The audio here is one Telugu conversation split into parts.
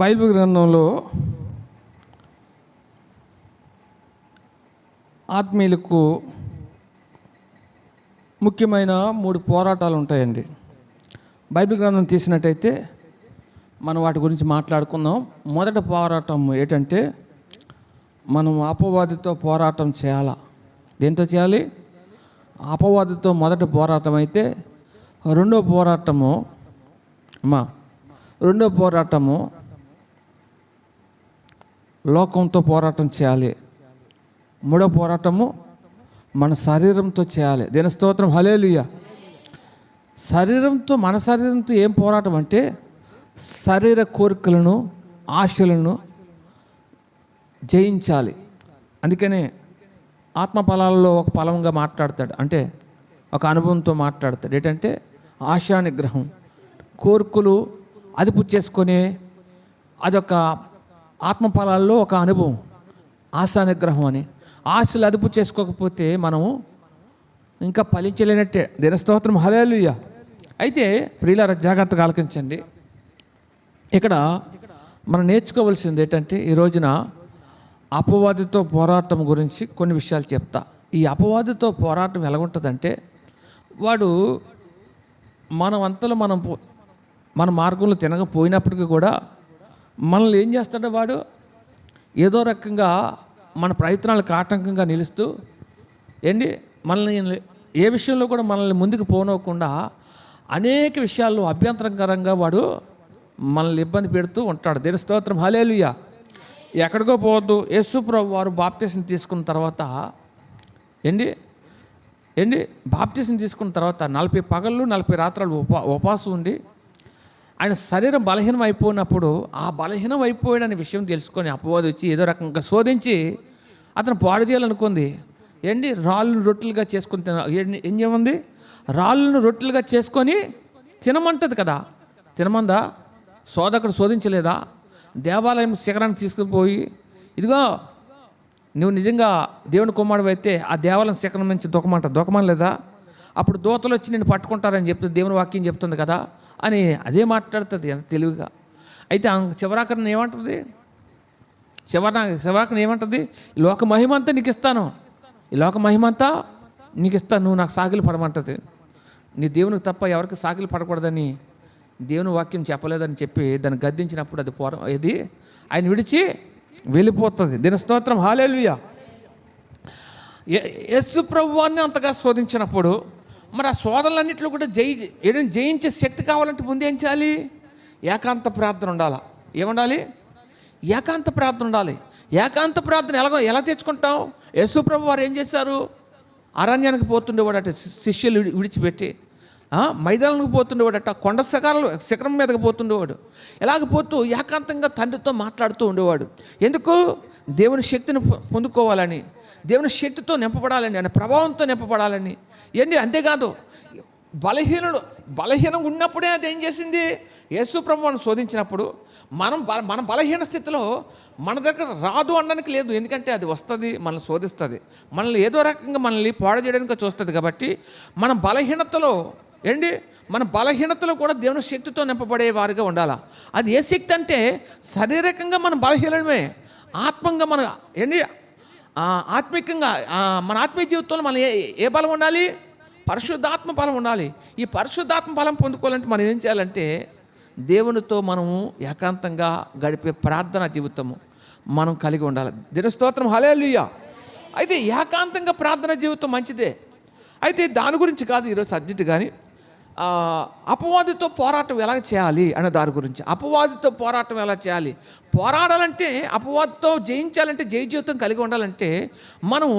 బైబిల్ గ్రంథంలో ఆత్మీయులకు ముఖ్యమైన మూడు పోరాటాలు ఉంటాయండి. బైబిల్ గ్రంథం తీసినట్టయితే మనం వాటి గురించి మాట్లాడుకుందాం. మొదటి పోరాటం ఏంటంటే మనం అపవాదితో పోరాటం చేయాలా? దేంతో చేయాలి? అపవాదితో మొదటి పోరాటం అయితే రెండో పోరాటము అమ్మా రెండో పోరాటము లోకంతో పోరాటం చేయాలి. మూడో పోరాటము మన శరీరంతో చేయాలి. దీని స్తోత్రం హలేలుయ శరీరంతో మన శరీరంతో ఏం పోరాటం అంటే శరీర కోరికలను ఆశలను జయించాలి. అందుకనే ఆత్మ ఫలాల్లో ఒక ఫలంగా మాట్లాడతాడు. అంటే ఒక అనుభవంతో మాట్లాడతాడు. ఏంటంటే ఆశా నిగ్రహం కోరికలు అదుపు చేసుకొని అదొక ఆత్మఫలాల్లో ఒక అనుభవం ఆశా నిగ్రహం అని. ఆశలు అదుపు చేసుకోకపోతే మనము ఇంకా ఫలించలేనట్టే. దినస్తోత్రం హలేలుయ్య అయితే ప్రియులార జాగ్రత్తగా ఆలకించండి. ఇక్కడ మనం నేర్చుకోవాల్సింది ఏంటంటే ఈ రోజున అపవాదితో పోరాటం గురించి కొన్ని విషయాలు చెప్తా. ఈ అపవాదితో పోరాటం ఎలాగుంటుందంటే వాడు మనం అంతలో మనం పో- మన మార్గంలో తినకపోయినప్పటికీ కూడా మనల్ని ఏం చేస్తాడో వాడు? ఏదో రకంగా మన ప్రయత్నాలకు ఆటంకంగా నిలుస్తూ ఏంటి? మనల్ని ఏ విషయంలో కూడా మనల్ని ముందుకు పోనవ్వకుండా అనేక విషయాల్లో అభ్యంతరకరంగా వాడు మనల్ని ఇబ్బంది పెడుతూ ఉంటాడు. దేని స్తోత్రం. హలేలుయ్య ఎక్కడికో పోవద్దు. యేసుప్రభు వారు బాప్తీసం తీసుకున్న తర్వాత ఏంటి? ఏంటి? బాప్తీసం తీసుకున్న తర్వాత నలభై పగళ్ళు నలభై రాత్రులు ఉపా ఉపవాసం ఉండి ఆయన శరీరం బలహీనం అయిపోయినప్పుడు ఆ బలహీనం అయిపోయాడనే విషయం తెలుసుకొని అపవాది వచ్చి ఏదో రకంగా శోధించి అతను పాడు చేయాలనుకుంది ఏంటి? రాళ్ళను రొట్టెలుగా చేసుకుని తిన ఏం చేయమంది? రాళ్ళను రొట్టెలుగా చేసుకొని తినమంటది కదా. తినమందా? సోదకుడు శోధించలేదా? దేవాలయం శిఖరాన్ని తీసుకుపోయి ఇదిగో నువ్వు నిజంగా దేవుని కుమారుడు అయితే ఆ దేవాలయం శిఖరం నుంచి దొక్కమంట దొక్కమని లేదా అప్పుడు దూతలు వచ్చి నేను పట్టుకుంటారని చెప్తుంది దేవుని వాక్యం చెప్తుంది కదా. అని అదే మాట్లాడుతుంది ఎంత తెలివిగా. అయితే చివరాకరణ ఏమంటుంది శివరా శివరాకరణ ఏమంటుంది ఈ లోక మహిమంతా నీకు ఇస్తాను ఈ లోక మహిమంతా నీకు ఇస్తాను నువ్వు నాకు సాగిలు పడమంటది. నీ దేవునికి తప్ప ఎవరికి సాకిలు పడకూడదని దేవుని వాక్యం చెప్పలేదని చెప్పి దాన్ని గద్దించినప్పుడు అది పోర ఇది ఆయన విడిచి వెళ్ళిపోతుంది. దీని స్తోత్రం హాలేలుయా. యస్సు ప్రభువాన్ని అంతగా శోధించినప్పుడు మరి ఆ శోధనలన్నింటిలో కూడా జయి ఏదైనా జయించే శక్తి కావాలంటే ముందు ఏం చేయాలి? ఏకాంత ప్రార్థన ఉండాలా. ఏముండాలి? ఏకాంత ప్రార్థన ఉండాలి. ఏకాంత ప్రార్థన ఎలాగో ఎలా తెచ్చుకుంటాం యశుప్రభు వారు ఏం చేశారు? అరణ్యానికి పోతుండేవాడట శిష్యులు విడిచిపెట్టి. మైదానానికి పోతుండేవాడట కొండ శిఖరాలు శిఖరం మీదకి పోతుండేవాడు. ఎలాగ పోతూ ఏకాంతంగా తండ్రితో మాట్లాడుతూ ఉండేవాడు. ఎందుకు? దేవుని శక్తిని పొందుకోవాలని. దేవుని శక్తితో నింపబడాలని ఆయన ప్రభావంతో నింపబడాలని. ఏంటి అంతేకాదు. బలహీనుడు బలహీనం ఉన్నప్పుడే అది ఏం చేసింది? యేసు ప్రభువును శోధించినప్పుడు మనం బల మన బలహీన స్థితిలో మన దగ్గర రాదు అనడానికి లేదు. ఎందుకంటే అది వస్తుంది మనల్ని శోధిస్తుంది. మనల్ని ఏదో రకంగా మనల్ని పాడు చేయడానికి చూస్తుంది కాబట్టి మన బలహీనతలో ఏంటి మన బలహీనతలో కూడా దేవుని శక్తితో నింపబడే వారిగా ఉండాలా? అది ఏ శక్తి అంటే శారీరకంగా మనం బలహీనమే. ఆత్మంగా మన ఏంటి ఆత్మికంగా మన ఆత్మీయ జీవితంలో మనం ఏ ఏ బలం ఉండాలి? పరిశుద్ధాత్మ బలం ఉండాలి. ఈ పరిశుద్ధాత్మ బలం పొందుకోవాలంటే మనం ఏం చేయాలంటే దేవునితో మనము ఏకాంతంగా గడిపే ప్రార్థన జీవితము మనం కలిగి ఉండాలి. దినస్తోత్రం హలేలుయ్య అయితే ఏకాంతంగా ప్రార్థన జీవితం మంచిదే. అయితే దాని గురించి కాదు ఈరోజు సబ్జెక్ట్ కానీ అపవాదితో పోరాటం ఎలా చేయాలి అనే దాని గురించి. అపవాదితో పోరాటం ఎలా చేయాలి? పోరాడాలంటే అపవాదితో జయించాలంటే జయ జీవితం కలిగి ఉండాలంటే మనం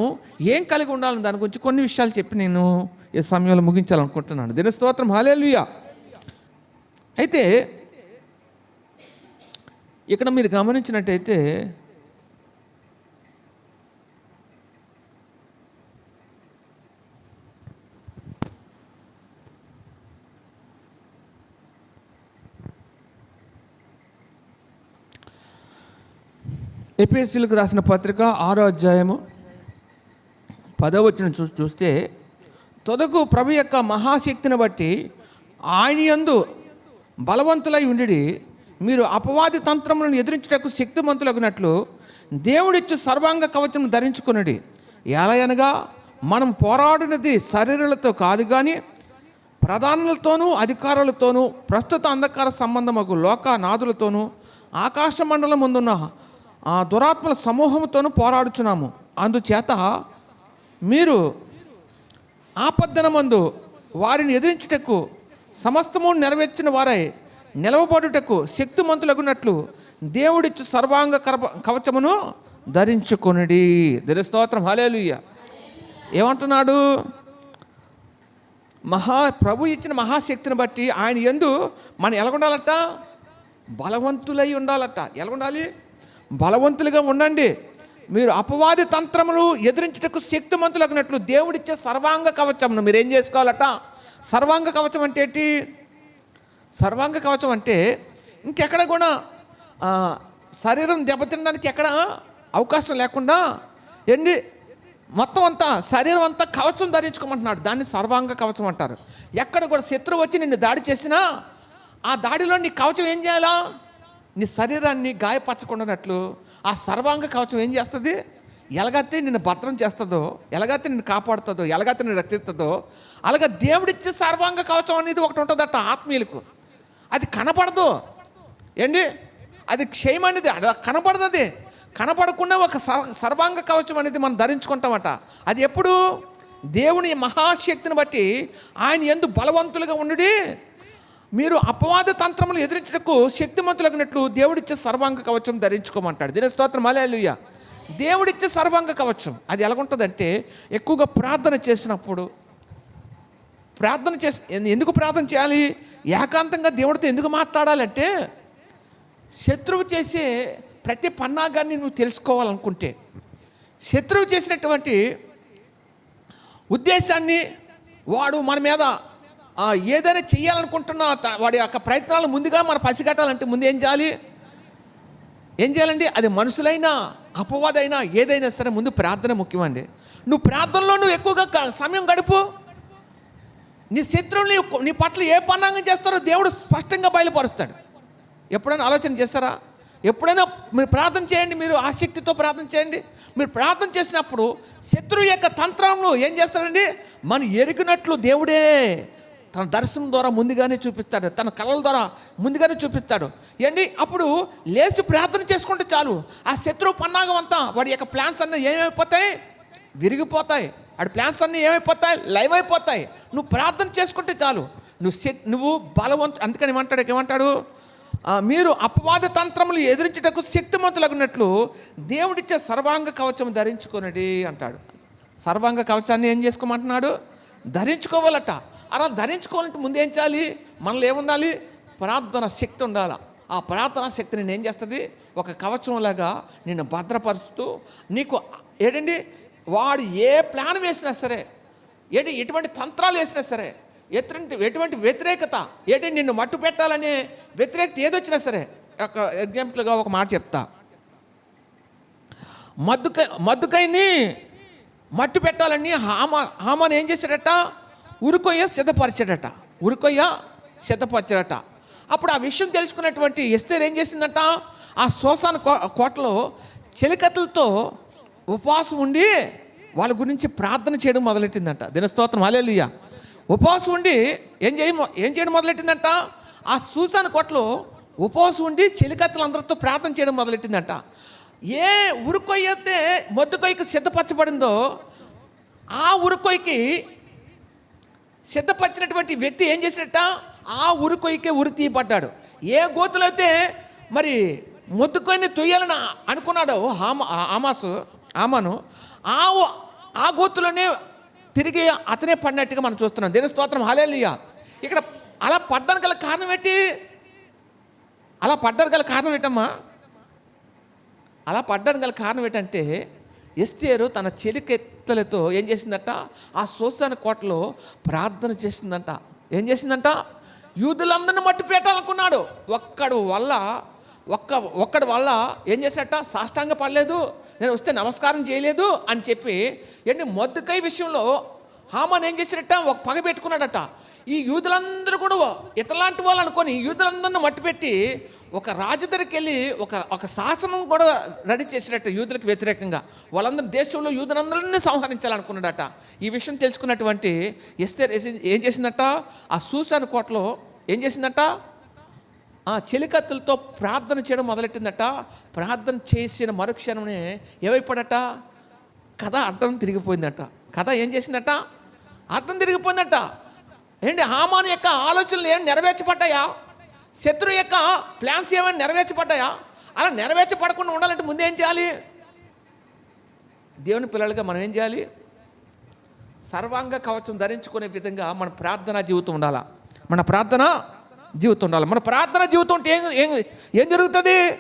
ఏం కలిగి ఉండాలని దాని గురించి కొన్ని విషయాలు చెప్పి నేను ఈ సమయంలో ముగించాలనుకుంటున్నాను. దిన స్తోత్రం హాలేలుయా అయితే ఇక్కడ మీరు గమనించినట్టయితే ఎపిఎస్సీలకు రాసిన పత్రిక ఆరో అధ్యాయము పదవచ్చిన చూ చూస్తే తొదకు ప్రభు యొక్క మహాశక్తిని బట్టి ఆయన యందు బలవంతులై ఉండి మీరు అపవాది తంత్రములను ఎదిరించుటకు శక్తిమంతులగినట్లు దేవుడిచ్చు సర్వాంగ కవచం ధరించుకునడి. ఎలా అనగా మనం పోరాడినది శరీరాలతో కాదు కానీ ప్రధానులతోనూ అధికారులతోనూ ప్రస్తుత అంధకార సంబంధమగు లోక నాదులతోనూ ఆకాశ మండలం ముందున్న ఆ దురాత్మల సమూహంతోనూ పోరాడుచున్నాము. అందుచేత మీరు ఆపద్దనమందు వారిని ఎదిరించుటకు సమస్తము నెరవేర్చిన వారై నిలవబడుటకు శక్తిమంతులగునట్లు దేవుడిచ్చు సర్వాంగ కరప కవచమును ధరించుకొనిడి. దిన స్తోత్రం. హలేలుయ్య ఏమంటున్నాడు? మహా ప్రభు ఇచ్చిన మహాశక్తిని బట్టి ఆయన ఎందు మనం ఎలాగుండాలట? బలవంతులై ఉండాలట. ఎలాగుండాలి? బలవంతులుగా ఉండండి. మీరు అపవాది తంత్రములు ఎదిరించుటకు శక్తిమంతులగినట్లు దేవుడిచ్చే సర్వాంగ కవచమును మీరు ఏం చేసుకోవాలట? సర్వాంగ కవచం అంటే ఏంటి? సర్వాంగ కవచం అంటే ఇంకెక్కడ కూడా శరీరం దెబ్బతినడానికి ఎక్కడ అవకాశం లేకుండా ఎండి మొత్తం అంతా శరీరం అంతా కవచం ధరించుకోమంటున్నాడు. దాన్ని సర్వాంగ కవచం అంటారు. ఎక్కడ కూడా శత్రువు వచ్చి నిన్ను దాడి చేసినా ఆ దాడిలో నీ కవచం ఏం చేయాలా? నీ శరీరాన్ని గాయపరచకుండానట్లు ఆ సర్వాంగ కవచం ఏం చేస్తుంది? ఎలాగైతే నిన్ను భద్రం చేస్తుందో ఎలాగైతే నిన్ను కాపాడుతుందో ఎలాగైతే నిన్ను రక్షిస్తుందో అలాగే దేవుడిచ్చే సర్వాంగ కవచం అనేది ఒకటి ఉంటుందట ఆత్మీయులకు. అది కనపడదు. ఏంటి? అది క్షయం అనేది అది కనపడదు అది కనపడకుండా ఒక సర్వాంగ కవచం అనేది మనం ధరించుకుంటామట. అది ఎప్పుడు? దేవుని మహాశక్తిని బట్టి ఆయన ఎందు బలవంతులుగా ఉండి మీరు అపవాద తంత్రములు ఎదిరించటకు శక్తిమంతులగినట్లు దేవుడిచ్చే సర్వాంగ కవచం ధరించుకోమంటాడు. దీని స్తోత్రం అలేలుయ్య దేవుడిచ్చే సర్వాంగ కవచం అది ఎలాగుంటుందంటే ఎక్కువగా ప్రార్థన చేసినప్పుడు ప్రార్థన చేసి ఎందుకు ప్రార్థన చేయాలి? ఏకాంతంగా దేవుడితో ఎందుకు మాట్లాడాలంటే శత్రువు చేసే ప్రతి పన్నాగాన్ని నువ్వు తెలుసుకోవాలనుకుంటే శత్రువు చేసినటువంటి ఉద్దేశాన్ని వాడు మన మీద ఏదైనా చేయాలనుకుంటున్న వాడి యొక్క ప్రయత్నాలు ముందుగా మనం పసిగట్టాలంటే ముందు ఏం చేయాలి? ఏం చేయాలండి? అది మనుషులైనా అపవాదైనా ఏదైనా సరే ముందు ప్రార్థన ముఖ్యమండి. నువ్వు ప్రార్థనలో నువ్వు ఎక్కువగా సమయం గడుపు. నీ శత్రువుని నీ పట్ల ఏ పన్నాంగం చేస్తారో దేవుడు స్పష్టంగా బయలుపరుస్తాడు. ఎప్పుడైనా ఆలోచన చేస్తారా? ఎప్పుడైనా మీరు ప్రార్థన చేయండి మీరు ఆసక్తితో ప్రార్థన చేయండి. మీరు ప్రార్థన చేసినప్పుడు శత్రువు యొక్క తంత్రంలో ఏం చేస్తారండి? మనం ఎరిగినట్లు దేవుడే తన దర్శనం ద్వారా ముందుగానే చూపిస్తాడు. తన కళల ద్వారా ముందుగానే చూపిస్తాడు. ఏంటి? అప్పుడు లేచి ప్రార్థన చేసుకుంటే చాలు. ఆ శత్రువు పన్నాగం అంతా వాడి యొక్క ప్లాన్స్ అన్నీ ఏమైపోతాయి? విరిగిపోతాయి. వాడి ప్లాన్స్ అన్నీ ఏమైపోతాయి? లైవ్ అయిపోతాయి. నువ్వు ప్రార్థన చేసుకుంటే చాలు. నువ్వు శక్ నువ్వు బలవంతు అందుకని ఏమంటాడు ఏమంటాడు? మీరు అపవాద తంత్రములు ఎదిరించుటకు శక్తిమంతులగినట్లు దేవుడిచ్చే సర్వాంగ కవచం ధరించుకొనడి అంటాడు. సర్వాంగ కవచాన్ని ఏం చేసుకోమంటున్నాడు? ధరించుకోవాలట. అలా ధరించుకోవాలంటే ముందు ఏం చేయాలి? మనలో ఏముండాలి? ప్రార్థన శక్తి ఉండాలి. ఆ ప్రార్థన శక్తి నేను ఏం చేస్తుంది? ఒక కవచంలాగా నిన్ను భద్రపరుస్తూ నీకు ఏంటండి? వాడు ఏ ప్లాన్ వేసినా సరే ఏంటి ఎటువంటి తంత్రాలు వేసినా సరే ఎటువంటి ఎటువంటి వ్యతిరేకత ఏంటి నిన్ను మట్టు పెట్టాలనే వ్యతిరేకత ఏదొచ్చినా సరే ఒక ఎగ్జాంపుల్గా ఒక మాట చెప్తా. మద్దుకై మద్దుకైని మట్టు పెట్టాలని హామ హామాన్ ఏం చేశాడట? ఉరుకొయ్య సిద్ధపరిచాడట. ఉరుకొయ్య సిద్ధపరిచాడట. అప్పుడు ఆ విషయం తెలుసుకున్నటువంటి ఎస్తేర్ ఏం చేసిందట? ఆ శోసాన కో కోటలో చెలికత్తలతో ఉపవాసం ఉండి వాళ్ళ గురించి ప్రార్థన చేయడం మొదలెట్టిందంట. దినస్తోత్రం అలేలుయ్య ఉపవాసం ఉండి ఏం చేయ ఏం చేయడం మొదలెట్టిందంట? ఆ సూసాన కోటలో ఉపవాసం ఉండి చెలికత్తలందరితో ప్రార్థన చేయడం మొదలెట్టిందంట. ఏ ఉరుకొయ్య అయితే మొద్దుకొయ్యకి సిద్ధపరచబడిందో ఆ ఉరుకొయ్యకి సిద్ధపరిచినటువంటి వ్యక్తి ఏం చేసినట్ట ఆ ఉరుకొయ్యకే ఉరి తీయబడ్డాడు. ఏ గోతులైతే అయితే మరి ముద్దుకొని తొయ్యాలని అనుకున్నాడో హామ ఆమాసు ఆమాను ఆ ఆ గోతులోనే తిరిగి అతనే పడినట్టుగా మనం చూస్తున్నాం. దేని స్తోత్రం. హలేలియ ఇక్కడ అలా పడ్డానికి గల కారణం ఏంటి? అలా పడ్డానికి గల కారణం ఏంటమ్మా? అలా పడ్డానికి గల కారణం ఏంటంటే ఎస్తేరు తన చెలికెత్తలతో ఏం చేసిందట? ఆ సోసాన కోటలో ప్రార్థన చేసిందంట. ఏం చేసిందంట? యూదులందరిని మట్టి పెట్టాలనుకున్నాడు ఒక్కడు వల్ల ఒక్క ఒక్కడి వల్ల ఏం చేశాట? సాష్టాంగ పడలేదు. నేను వస్తే నమస్కారం చేయలేదు అని చెప్పి ఏంటి మొద్దుకై విషయంలో హామాన్ ఏం చేశాడట ఒక పగ పెట్టుకున్నాడట. ఈ యూదులందరూ కూడా ఇతలాంటి వాళ్ళు అనుకొని యూదులందరిని మట్టిపెట్టి ఒక రాజు దగ్గరికి వెళ్ళి ఒక ఒక శాసనం కూడా రెడీ చేసినట్టు యూదులకు వ్యతిరేకంగా. వాళ్ళందరూ దేశంలో యూదులందరినీ సంహరించాలనుకున్నాడట. ఈ విషయం తెలుసుకున్నటువంటి ఎస్తే ఏం చేసిందట? ఆ సూసాన్ కోటలో ఏం చేసిందట? ఆ చెలికత్తులతో ప్రార్థన చేయడం మొదలెట్టిందట. ప్రార్థన చేసిన మరుక్షణమే ఏమైపోడట కథ అర్థం తిరిగిపోయిందట. కథ ఏం చేసిందట? అర్థం తిరిగిపోయిందట. ఏంటి హామాను యొక్క ఆలోచనలు ఏం నెరవేర్చబడ్డాయా? శత్రు యొక్క ప్లాన్స్ ఏమైనా నెరవేర్చబడ్డాయా? అలా నెరవేర్చబడకుండా ఉండాలంటే ముందు ఏం చేయాలి? దేవుని పిల్లలుగా మనం ఏం చేయాలి? సర్వాంగ కవచం ధరించుకునే విధంగా మన ప్రార్థనా జీవితం ఉండాలా? మన ప్రార్థన జీవితం ఉండాలి? మన ప్రార్థన జీవితం ఉంటే ఏం ఏం ఏం జరుగుతుంది?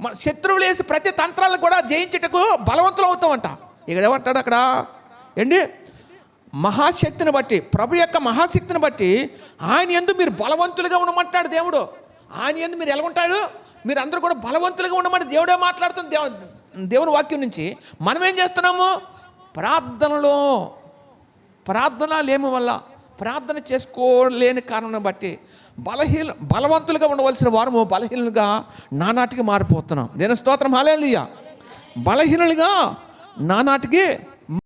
మన శత్రువులు వేసి ప్రతి తంత్రాలను కూడా జయించుటకు బలవంతులు అవుతామంట. ఇక్కడ ఏమంటాడు అక్కడ? ఏంటి? మహాశక్తిని బట్టి ప్రభు యొక్క మహాశక్తిని బట్టి ఆయన ఎందు మీరు బలవంతులుగా ఉండమంటాడు దేవుడు. ఆయన ఎందు మీరు ఎలా ఉంటాడు మీరు అందరూ కూడా బలవంతులుగా ఉండమని దేవుడే మాట్లాడుతుంది దేవు దేవుని వాక్యం నుంచి. మనం ఏం చేస్తున్నాము? ప్రార్థనలో ప్రార్థన లేమి వల్ల ప్రార్థన చేసుకోలేని కారణం బట్టి బలహీన బలవంతులుగా ఉండవలసిన వారము బలహీనులుగా నానాటికి మారిపోతున్నాం. నేను స్తోత్రం హాలేలుయ్యా బలహీనులుగా నానాటికి